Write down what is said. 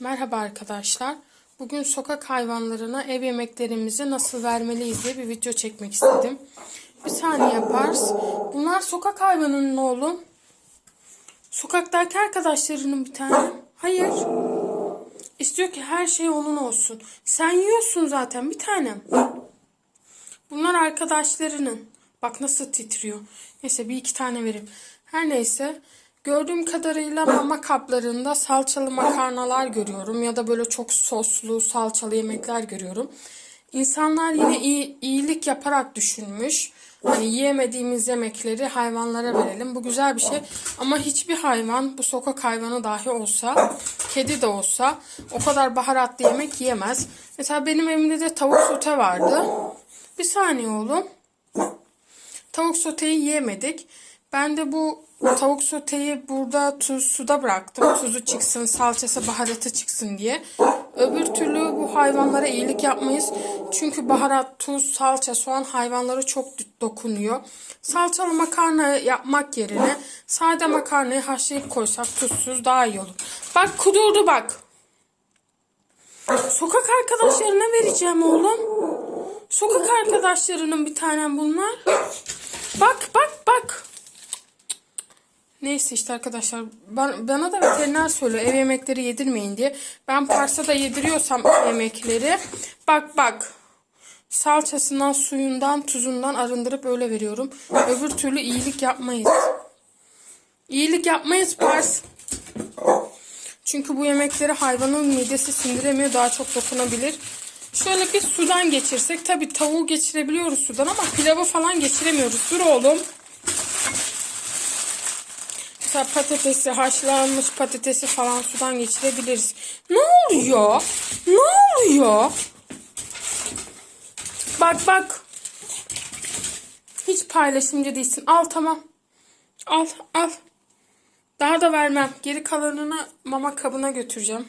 Merhaba arkadaşlar. Bugün sokak hayvanlarına ev yemeklerimizi nasıl vermeliyiz diye bir video çekmek istedim. Bir saniye yaparız. Bunlar sokak hayvanının oğlum. Sokaktaki arkadaşlarının bir tane. Hayır. İstiyor ki her şey onun olsun. Sen yiyorsun zaten bir tanem. Bunlar arkadaşlarının. Bak nasıl titriyor. Neyse bir iki tane vereyim. Her neyse. Gördüğüm kadarıyla mama kaplarında salçalı makarnalar görüyorum. Ya da böyle çok soslu salçalı yemekler görüyorum. İnsanlar yine iyi, iyilik yaparak düşünmüş. Hani yiyemediğimiz yemekleri hayvanlara verelim. Bu güzel bir şey. Ama hiçbir hayvan, bu sokak hayvanı dahi olsa, kedi de olsa o kadar baharatlı yemek yiyemez. Mesela benim evimde de tavuk sote vardı. Bir saniye oğlum. Tavuk soteyi yiyemedik. Ben de bu tavuk soteyi burada tuz suda bıraktım. Tuzu çıksın, salçası, baharatı çıksın diye. Öbür türlü bu hayvanlara iyilik yapmayız. Çünkü baharat, tuz, salça, soğan hayvanlara çok dokunuyor. Salçalı makarna yapmak yerine sade makarnayı haşlayıp koysak tuzsuz daha iyi olur. Bak kudurdu bak. Sokak arkadaşlarına vereceğim oğlum. Sokak arkadaşlarının bir tanem bunlar. Bak bak. Neyse işte arkadaşlar ben, bana da veteriner söylüyor ev yemekleri yedirmeyin diye. Ben Pars'a da yediriyorsam yemekleri bak bak salçasından suyundan tuzundan arındırıp öyle veriyorum. Öbür türlü iyilik yapmayız. İyilik yapmayız Pars. Çünkü bu yemekleri hayvanın midesi sindiremiyor daha çok dokunabilir. Şöyle bir sudan geçirsek tabi tavuğu geçirebiliyoruz sudan ama pilavı falan geçiremiyoruz. Dur oğlum. Mesela patatesi, haşlanmış patatesi falan sudan geçirebiliriz. Ne oluyor? Ne oluyor? Bak bak. Hiç paylaşımcı değilsin. Al tamam. Al al. Daha da vermem. Geri kalanını mama kabına götüreceğim.